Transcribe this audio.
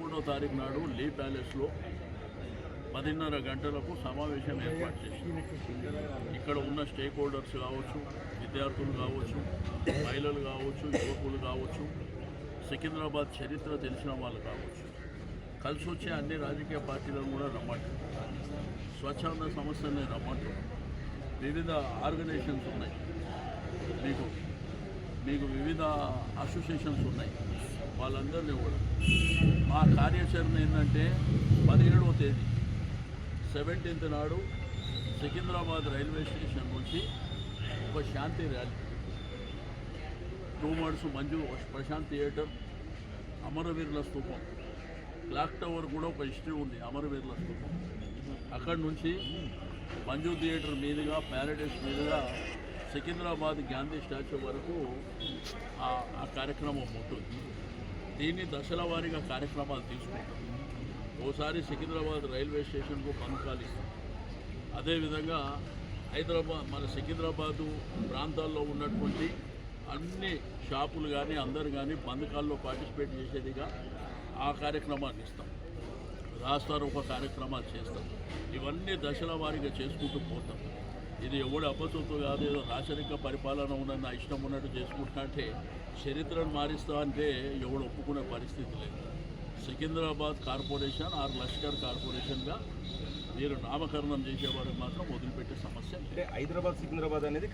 మూడో తారీఖు నాడు లీ ప్యాలెస్లో పదిన్నర గంటలకు సమావేశం ఏర్పాటు చేసి ఇక్కడ ఉన్న స్టేక్ హోల్డర్స్ కావచ్చు విద్యార్థులు కావచ్చు మహిళలు కావచ్చు యువకులు కావచ్చు సికింద్రాబాద్ చరిత్ర తెలిసిన వాళ్ళు కావచ్చు. కలిసి వచ్చే అన్ని రాజకీయ పార్టీలను కూడా రమ్మంటారు. స్వచ్ఛంద సంస్థల్ని రమ్మంటారు. వివిధ ఆర్గనైజేషన్స్ ఉన్నాయి. మీకు మీకు వివిధ అసోసియేషన్స్ ఉన్నాయి. వాళ్ళందరినీ కూడా. మా కార్యాచరణ ఏంటంటే పదిహేడవ తేదీ సెవెంటీన్త్ నాడు సికింద్రాబాద్ రైల్వే స్టేషన్ నుంచి ఒక శాంతి ర్యాలీ. టూ మర్స్ మంజు ప్రశాంత్ థియేటర్ అమరవీరుల స్థూపం. క్లాక్ టవర్ కూడా ఒక హిస్టరీ ఉంది అమరవీరుల స్థూపం. అక్కడి నుంచి మంజు థియేటర్ మీదుగా ప్యారడైస్ మీదుగా సికింద్రాబాద్ గాంధీ స్టాచ్యూ వరకు ఆ కార్యక్రమం ఉంటుంది. దీన్ని దశల వారీగా కార్యక్రమాలు తీసుకుంటాం. ఓసారి సికింద్రాబాద్ రైల్వే స్టేషన్కు పంచాలి ఇస్తాం అదేవిధంగా హైదరాబాద్ మన సికింద్రాబాదు ప్రాంతాల్లో ఉన్నటువంటి అన్ని షాపులు కానీ అందరు కానీ బంధకాల్లో పార్టిసిపేట్ చేసేదిగా ఆ కార్యక్రమాన్ని ఇస్తాం. రాస్తారు ఒక కార్యక్రమాలు చేస్తాం. ఇవన్నీ దశల వారీగా చేసుకుంటూ పోతాం. ఇది ఎవడు అపసొత్తు కాదు ఏదో రాచరిక పరిపాలన ఉన్న నా ఇష్టం ఉన్నట్టు చేసుకుంటా అంటే చరిత్రను మారిస్తా అంటే ఎవడు ఒప్పుకునే పరిస్థితి లేదు. సికింద్రాబాద్ కార్పొరేషన్ ఆర్ లష్కర్ కార్పొరేషన్గా మీరు నామకరణం చేసేవారికి మాత్రం వదిలిపెట్టే సమస్య అంటే హైదరాబాద్ సికింద్రాబాద్ అనేది